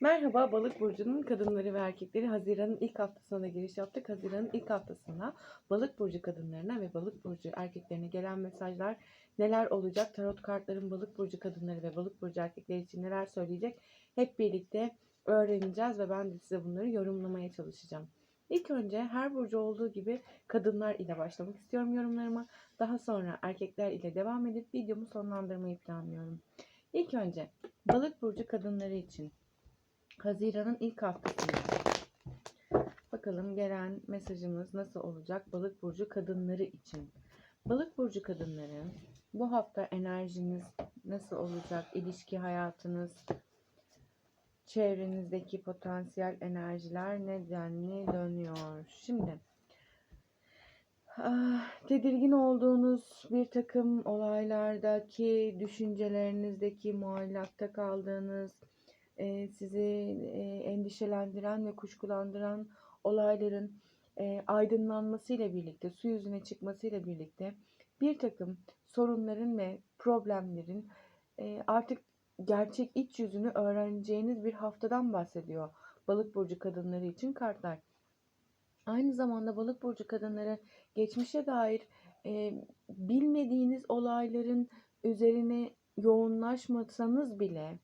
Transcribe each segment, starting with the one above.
Merhaba Balık burcunun kadınları ve erkekleri Haziran'ın ilk haftasına giriş yaptık. Haziran'ın ilk haftasında Balık burcu kadınlarına ve Balık burcu erkeklerine gelen mesajlar neler olacak? Tarot kartların Balık burcu kadınları ve Balık burcu erkekleri için neler söyleyecek? Hep birlikte öğreneceğiz ve ben de size bunları yorumlamaya çalışacağım. İlk önce her burcu olduğu gibi kadınlar ile başlamak istiyorum yorumlarıma. Daha sonra erkekler ile devam edip videomu sonlandırmayı planlıyorum. İlk önce Balık burcu kadınları için Haziran'ın ilk haftasında. Bakalım gelen mesajımız nasıl olacak Balık burcu kadınları için. Balık burcu kadınları bu hafta enerjiniz nasıl olacak? İlişki hayatınız, çevrenizdeki potansiyel enerjiler nedenli dönüyor. Şimdi ah, tedirgin olduğunuz bir takım olaylardaki düşüncelerinizdeki muallakta kaldığınız e, sizi e, endişelendiren ve kuşkulandıran olayların e, aydınlanmasıyla birlikte, su yüzüne çıkmasıyla birlikte bir takım sorunların ve problemlerin e, artık gerçek iç yüzünü öğreneceğiniz bir haftadan bahsediyor balık burcu kadınları için kartlar. Aynı zamanda balık burcu kadınları geçmişe dair e, bilmediğiniz olayların üzerine yoğunlaşmasanız bile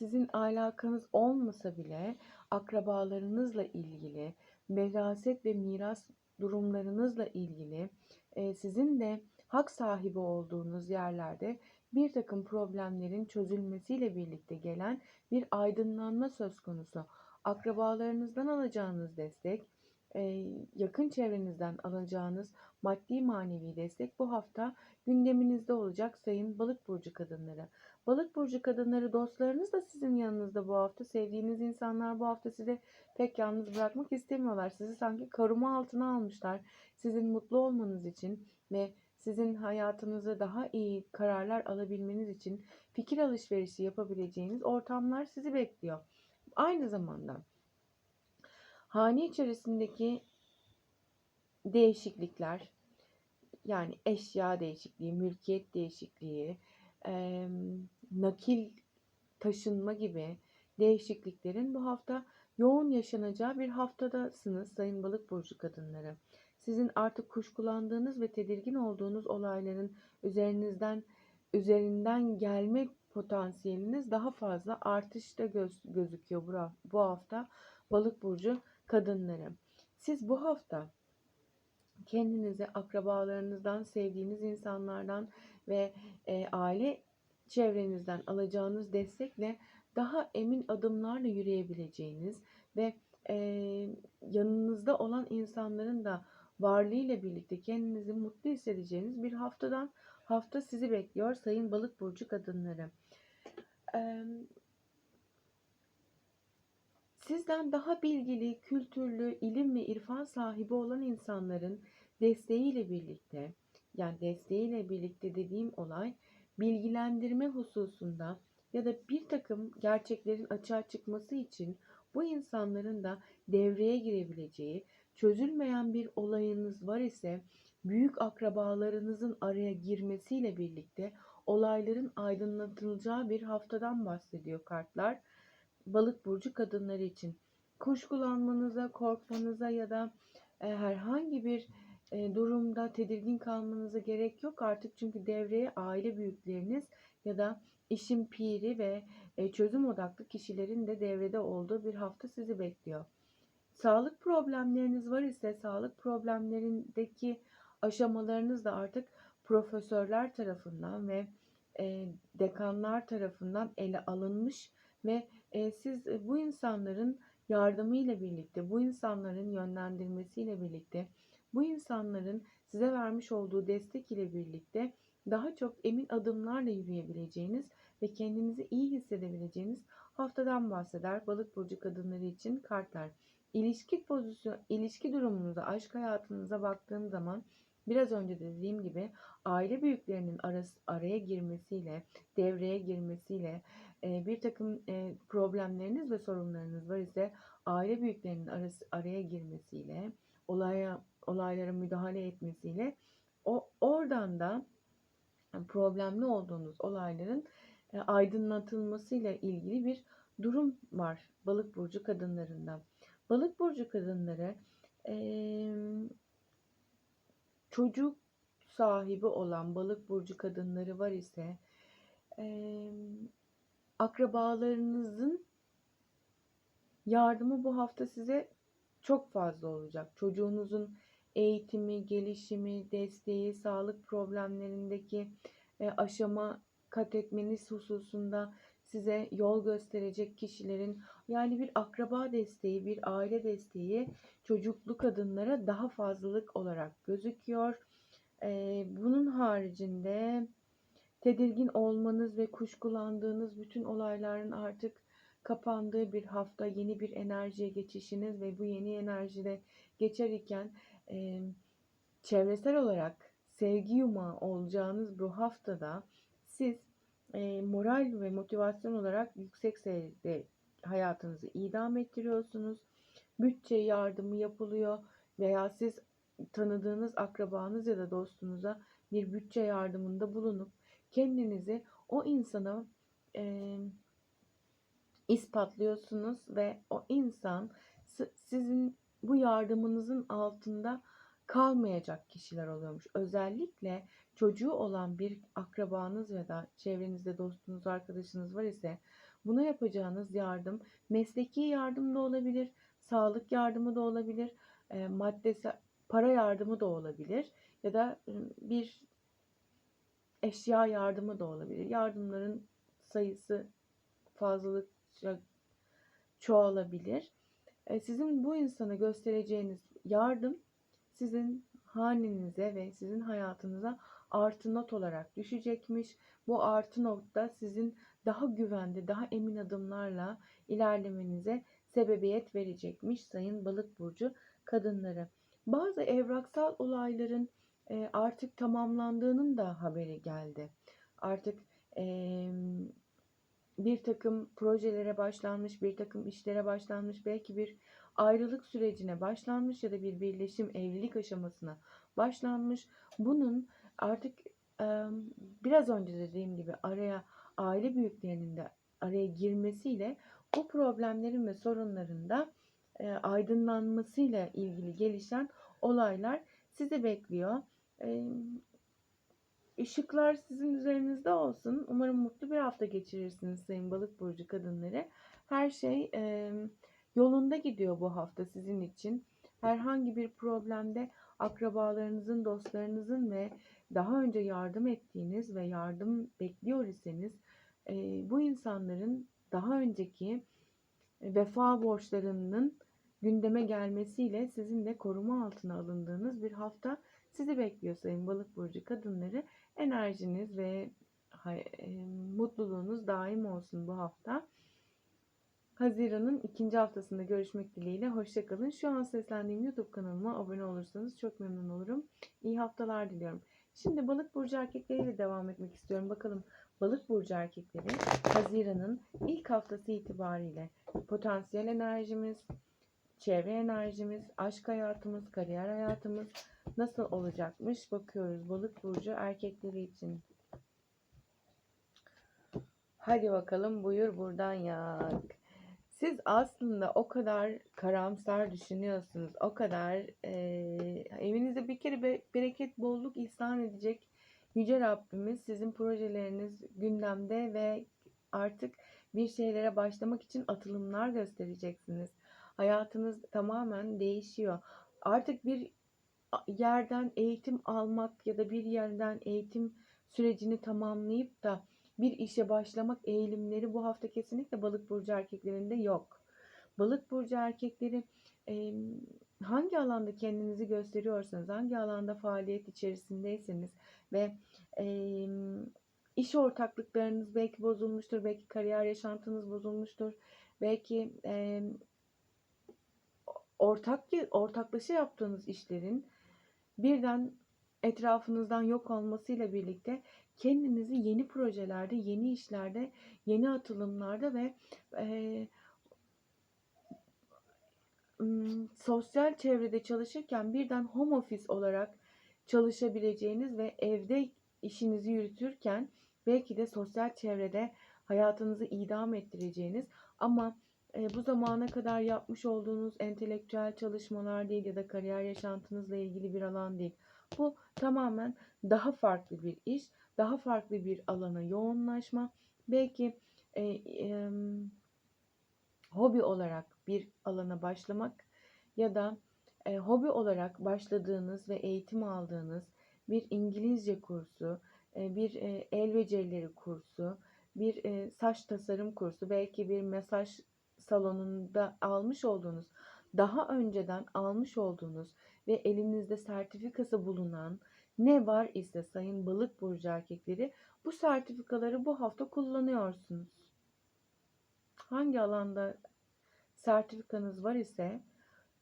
sizin alakanız olmasa bile akrabalarınızla ilgili, veraset ve miras durumlarınızla ilgili e, sizin de hak sahibi olduğunuz yerlerde bir takım problemlerin çözülmesiyle birlikte gelen bir aydınlanma söz konusu. Akrabalarınızdan alacağınız destek, yakın çevrenizden alacağınız maddi manevi destek bu hafta gündeminizde olacak sayın balık burcu kadınları. Balık burcu kadınları dostlarınız da sizin yanınızda bu hafta. Sevdiğiniz insanlar bu hafta sizi pek yalnız bırakmak istemiyorlar. Sizi sanki koruma altına almışlar. Sizin mutlu olmanız için ve sizin hayatınızı daha iyi kararlar alabilmeniz için fikir alışverişi yapabileceğiniz ortamlar sizi bekliyor. Aynı zamanda hane içerisindeki değişiklikler yani eşya değişikliği, mülkiyet değişikliği, e, nakil taşınma gibi değişikliklerin bu hafta yoğun yaşanacağı bir haftadasınız sayın balık burcu kadınları. Sizin artık kuşkulandığınız ve tedirgin olduğunuz olayların üzerinizden üzerinden gelme potansiyeliniz daha fazla artışta göz, gözüküyor bu, bu hafta balık burcu kadınları. Siz bu hafta kendinize akrabalarınızdan, sevdiğiniz insanlardan ve e, aile çevrenizden alacağınız destekle daha emin adımlarla yürüyebileceğiniz ve e, yanınızda olan insanların da varlığıyla birlikte kendinizi mutlu hissedeceğiniz bir haftadan hafta sizi bekliyor sayın balık burcu kadınları. E, sizden daha bilgili, kültürlü, ilim ve irfan sahibi olan insanların desteğiyle birlikte yani desteğiyle birlikte dediğim olay bilgilendirme hususunda ya da bir takım gerçeklerin açığa çıkması için bu insanların da devreye girebileceği, çözülmeyen bir olayınız var ise büyük akrabalarınızın araya girmesiyle birlikte olayların aydınlatılacağı bir haftadan bahsediyor kartlar. Balık burcu kadınları için kuşkulanmanıza, korkmanıza ya da e, herhangi bir e, durumda tedirgin kalmanıza gerek yok artık çünkü devreye aile büyükleriniz ya da işin piri ve e, çözüm odaklı kişilerin de devrede olduğu bir hafta sizi bekliyor. Sağlık problemleriniz var ise sağlık problemlerindeki aşamalarınız da artık profesörler tarafından ve e, dekanlar tarafından ele alınmış ve e, siz e, bu insanların yardımıyla birlikte, bu insanların yönlendirmesiyle birlikte bu insanların size vermiş olduğu destek ile birlikte daha çok emin adımlarla yürüyebileceğiniz ve kendinizi iyi hissedebileceğiniz haftadan bahseder balık burcu kadınları için kartlar. İlişki pozisyon, ilişki durumunuza, aşk hayatınıza baktığım zaman biraz önce de dediğim gibi aile büyüklerinin arası, araya girmesiyle, devreye girmesiyle bir takım problemleriniz ve sorunlarınız var ise aile büyüklerinin arası, araya girmesiyle, olaya olaylara müdahale etmesiyle o oradan da problemli olduğunuz olayların e, aydınlatılmasıyla ilgili bir durum var balık burcu kadınlarında. Balık burcu kadınları çocuk sahibi olan balık burcu kadınları var ise akrabalarınızın yardımı bu hafta size çok fazla olacak. Çocuğunuzun eğitimi, gelişimi, desteği, sağlık problemlerindeki e, aşama kat etmeniz hususunda size yol gösterecek kişilerin yani bir akraba desteği, bir aile desteği çocuklu kadınlara daha fazlalık olarak gözüküyor. E, bunun haricinde tedirgin olmanız ve kuşkulandığınız bütün olayların artık kapandığı bir hafta, yeni bir enerjiye geçişiniz ve bu yeni enerjide geçer iken e, çevresel olarak sevgi yumağı olacağınız bu haftada siz e, moral ve motivasyon olarak yüksek seviyede hayatınızı idam ettiriyorsunuz. Bütçe yardımı yapılıyor veya siz tanıdığınız akrabanız ya da dostunuza bir bütçe yardımında bulunup kendinizi o insana e, ispatlıyorsunuz ve o insan si- sizin bu yardımınızın altında kalmayacak kişiler oluyormuş. Özellikle çocuğu olan bir akrabanız ya da çevrenizde dostunuz, arkadaşınız var ise buna yapacağınız yardım mesleki yardım da olabilir, sağlık yardımı da olabilir, e, maddesel para yardımı da olabilir ya da bir eşya yardımı da olabilir. Yardımların sayısı fazlalıkça çoğalabilir. E, Sizin bu insana göstereceğiniz yardım sizin hanenize ve sizin hayatınıza artı not olarak düşecekmiş. Bu artı not da sizin daha güvende, daha emin adımlarla ilerlemenize sebebiyet verecekmiş sayın balık burcu kadınları. Bazı evraksal olayların e, artık tamamlandığının da haberi geldi. Artık e, bir takım projelere başlanmış, bir takım işlere başlanmış, belki bir ayrılık sürecine başlanmış ya da bir birleşim, evlilik aşamasına başlanmış. Bunun artık e, biraz önce dediğim gibi araya aile büyüklerinin de araya girmesiyle bu problemlerin ve sorunların da e, aydınlanmasıyla ilgili gelişen olaylar sizi bekliyor. Işıklar sizin üzerinizde olsun. Umarım mutlu bir hafta geçirirsiniz sayın balık burcu kadınları. Her şey yolunda gidiyor bu hafta sizin için. Herhangi bir problemde akrabalarınızın, dostlarınızın ve daha önce yardım ettiğiniz ve yardım bekliyor iseniz e, bu insanların daha önceki vefa borçlarının gündeme gelmesiyle sizin de koruma altına alındığınız bir hafta sizi bekliyor sayın balık burcu kadınları. Enerjiniz ve mutluluğunuz daim olsun bu hafta. Haziran'ın ikinci haftasında görüşmek dileğiyle. Hoşçakalın. Şu an seslendiğim YouTube kanalıma abone olursanız çok memnun olurum. İyi haftalar diliyorum. Şimdi balık burcu erkekleriyle devam etmek istiyorum. Bakalım balık burcu erkekleri Haziran'ın ilk haftası itibariyle potansiyel enerjimiz, çevre enerjimiz, aşk hayatımız, kariyer hayatımız nasıl olacakmış bakıyoruz balık burcu erkekleri için. Hadi bakalım buyur buradan yak. Siz aslında o kadar karamsar düşünüyorsunuz. O kadar e, evinizde bir kere be- bereket, bolluk ihsan edecek Yüce Rabbimiz sizin projeleriniz gündemde ve artık bir şeylere başlamak için atılımlar göstereceksiniz. Hayatınız tamamen değişiyor. Artık bir yerden eğitim almak ya da bir yerden eğitim sürecini tamamlayıp da bir işe başlamak eğilimleri bu hafta kesinlikle balık burcu erkeklerinde yok. Balık burcu erkekleri e, hangi alanda kendinizi gösteriyorsanız, hangi alanda faaliyet içerisindeyseniz ve e, iş ortaklıklarınız belki bozulmuştur, belki kariyer yaşantınız bozulmuştur, belki e, ortak ortaklaşa yaptığınız işlerin birden etrafınızdan yok olmasıyla birlikte kendinizi yeni projelerde, yeni işlerde, yeni atılımlarda ve e, sosyal çevrede çalışırken birden home office olarak çalışabileceğiniz ve evde işinizi yürütürken belki de sosyal çevrede hayatınızı idam ettireceğiniz ama e, bu zamana kadar yapmış olduğunuz entelektüel çalışmalar değil ya da kariyer yaşantınızla ilgili bir alan değil. Bu tamamen daha farklı bir iş, daha farklı bir alana yoğunlaşma. Belki e, e, hobi olarak bir alana başlamak ya da e, hobi olarak başladığınız ve eğitim aldığınız bir İngilizce kursu, e, bir e, el becerileri kursu, bir e, saç tasarım kursu, belki bir mesaj salonunda almış olduğunuz, daha önceden almış olduğunuz ve elinizde sertifikası bulunan ne var ise sayın balık burcu erkekleri bu sertifikaları bu hafta kullanıyorsunuz. Hangi alanda sertifikanız var ise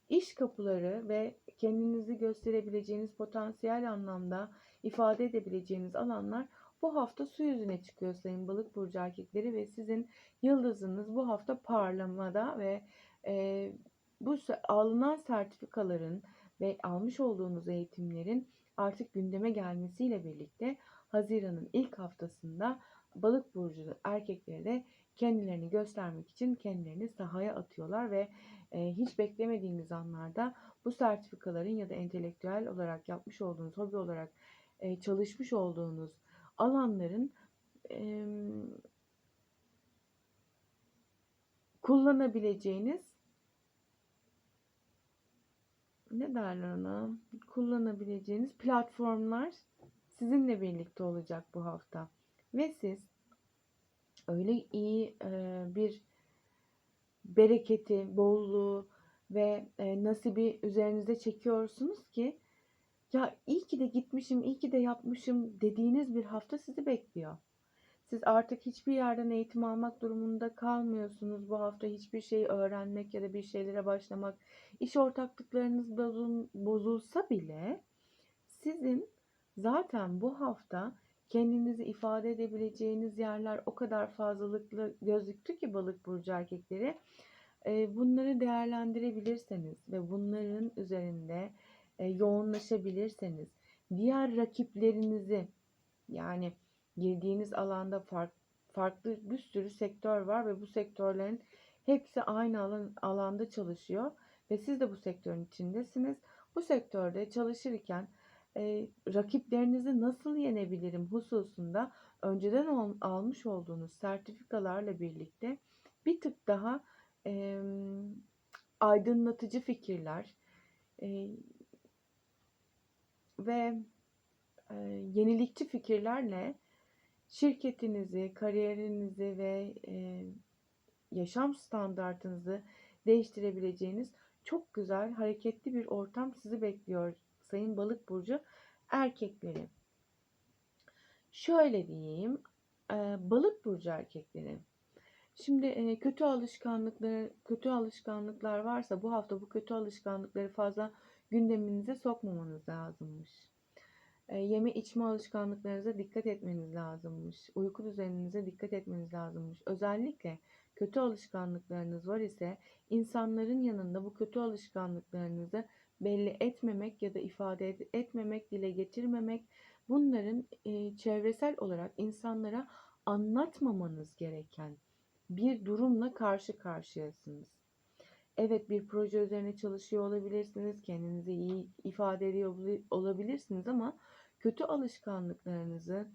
iş kapıları ve kendinizi gösterebileceğiniz potansiyel anlamda ifade edebileceğiniz alanlar bu hafta su yüzüne çıkıyor sayın balık burcu erkekleri ve sizin yıldızınız bu hafta parlamada ve e, bu alınan sertifikaların ve almış olduğunuz eğitimlerin artık gündeme gelmesiyle birlikte Haziran'ın ilk haftasında balık burcu erkekleri de kendilerini göstermek için kendilerini sahaya atıyorlar ve e, hiç beklemediğiniz anlarda bu sertifikaların ya da entelektüel olarak yapmış olduğunuz, hobi olarak e, çalışmış olduğunuz alanların e, kullanabileceğiniz ne derler ona kullanabileceğiniz platformlar sizinle birlikte olacak bu hafta. Ve siz öyle iyi e, bir bereketi, bolluğu ve e, nasibi üzerinize çekiyorsunuz ki ya iyi ki de gitmişim, iyi ki de yapmışım dediğiniz bir hafta sizi bekliyor. Siz artık hiçbir yerden eğitim almak durumunda kalmıyorsunuz. Bu hafta hiçbir şeyi öğrenmek ya da bir şeylere başlamak, iş ortaklıklarınız bozulsa bile sizin zaten bu hafta kendinizi ifade edebileceğiniz yerler o kadar fazlalıklı gözüktü ki balık burcu erkekleri. Bunları değerlendirebilirseniz ve bunların üzerinde yoğunlaşabilirseniz diğer rakiplerinizi yani girdiğiniz alanda fark, farklı bir sürü sektör var ve bu sektörlerin hepsi aynı alan, alanda çalışıyor ve siz de bu sektörün içindesiniz. Bu sektörde çalışırken e, rakiplerinizi nasıl yenebilirim hususunda önceden ol, almış olduğunuz sertifikalarla birlikte bir tık daha e, aydınlatıcı fikirler e, ve e, yenilikçi fikirlerle şirketinizi, kariyerinizi ve e, yaşam standartınızı değiştirebileceğiniz çok güzel, hareketli bir ortam sizi bekliyor Sayın Balık burcu erkekleri. Şöyle diyeyim, e, Balık burcu erkekleri. Şimdi e, kötü alışkanlıkları, kötü alışkanlıklar varsa bu hafta bu kötü alışkanlıkları fazla gündeminize sokmamanız lazımmış. E, yeme içme alışkanlıklarınıza dikkat etmeniz lazımmış. Uyku düzeninize dikkat etmeniz lazımmış. Özellikle kötü alışkanlıklarınız var ise insanların yanında bu kötü alışkanlıklarınızı belli etmemek ya da ifade etmemek, dile getirmemek bunların e, çevresel olarak insanlara anlatmamanız gereken bir durumla karşı karşıyasınız. Evet bir proje üzerine çalışıyor olabilirsiniz, kendinizi iyi ifade ediyor olabilirsiniz ama kötü alışkanlıklarınızı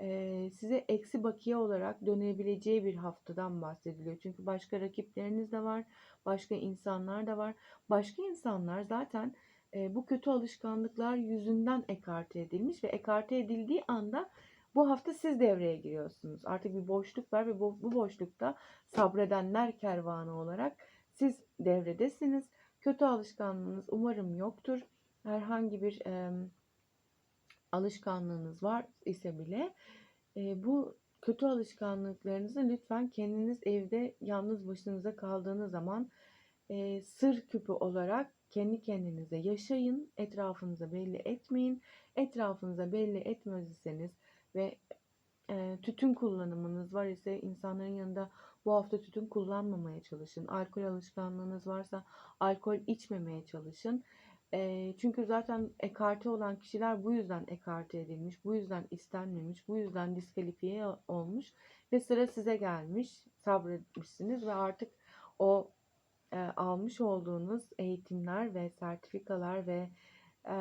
e, size eksi bakiye olarak dönebileceği bir haftadan bahsediliyor. Çünkü başka rakipleriniz de var, başka insanlar da var. Başka insanlar zaten e, bu kötü alışkanlıklar yüzünden ekarte edilmiş ve ekarte edildiği anda bu hafta siz devreye giriyorsunuz. Artık bir boşluk var ve bu, bu boşlukta sabredenler kervanı olarak siz devredesiniz. Kötü alışkanlığınız umarım yoktur. Herhangi bir e, alışkanlığınız var ise bile e, bu kötü alışkanlıklarınızı lütfen kendiniz evde yalnız başınıza kaldığınız zaman e, sır küpü olarak kendi kendinize yaşayın. Etrafınıza belli etmeyin. Etrafınıza belli etmezseniz ve e, tütün kullanımınız var ise insanların yanında bu hafta tütün kullanmamaya çalışın. Alkol alışkanlığınız varsa alkol içmemeye çalışın. Eee, çünkü zaten ekarte olan kişiler bu yüzden ekarte edilmiş, bu yüzden istenmemiş, bu yüzden diskalifiye olmuş ve sıra size gelmiş, sabretmişsiniz ve artık o e, almış olduğunuz eğitimler ve sertifikalar ve e,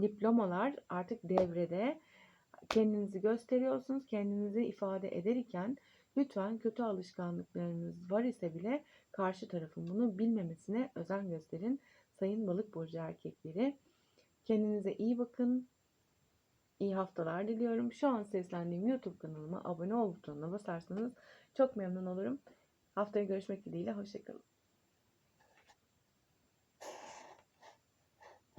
diplomalar artık devrede kendinizi gösteriyorsunuz, kendinizi ifade ederken lütfen kötü alışkanlıklarınız var ise bile karşı tarafın bunu bilmemesine özen gösterin. Sayın balık burcu erkekleri kendinize iyi bakın. İyi haftalar diliyorum. Şu an seslendiğim YouTube kanalıma abone ol butonuna basarsanız çok memnun olurum. Haftaya görüşmek dileğiyle. Hoşçakalın.